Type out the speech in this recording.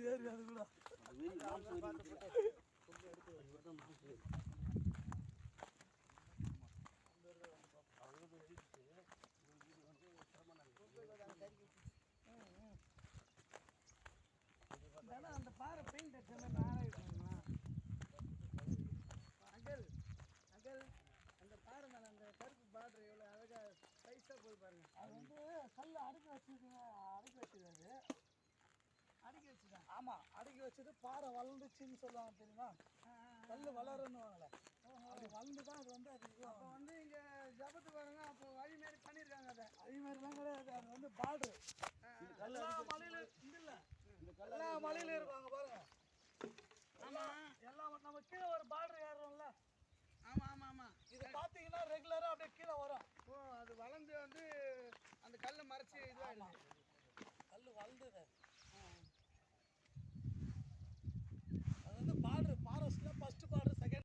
சரி அது கூட அந்த பாறை பெயிண்ட் அடிச்சா மாதிரி நானே இருக்குங்களா அகல் அகல் அந்த பாறை மேலே அந்த கருப்பு பார்டர் எவ்வளோ அழகாக சைஸாக போய் பாருங்க. அது வந்து கல் அடுக்க வச்சுருக்கீங்க அடுக்க வச்சிருக்காரு. ஆமாம் அடுக்கி வச்சது பாறை வளர்ந்துச்சுன்னு சொல்லுவாங்க தெரியுமா? கல் வளருன்னுவாங்களே அது வளர்ந்து தான் அது வந்து அது அப்போ வந்து இங்கே ஜபத்து பாருங்க அப்போ வழி மாரி பண்ணியிருக்காங்க அதை. அதே மாதிரிலாம் கிடையாது. அது வந்து பார்டர் எல்லா மலையிலும் இந்த இல்லை எல்லா மலையிலும் இருப்பாங்க பாருங்க. ஆமாம் எல்லாம் நம்ம கீழே ஒரு பார்டர் ஏறுறோம்ல ஆமாம் ஆமாம் ஆமாம் இது பார்த்தீங்கன்னா ரெகுலராக அப்படியே கீழே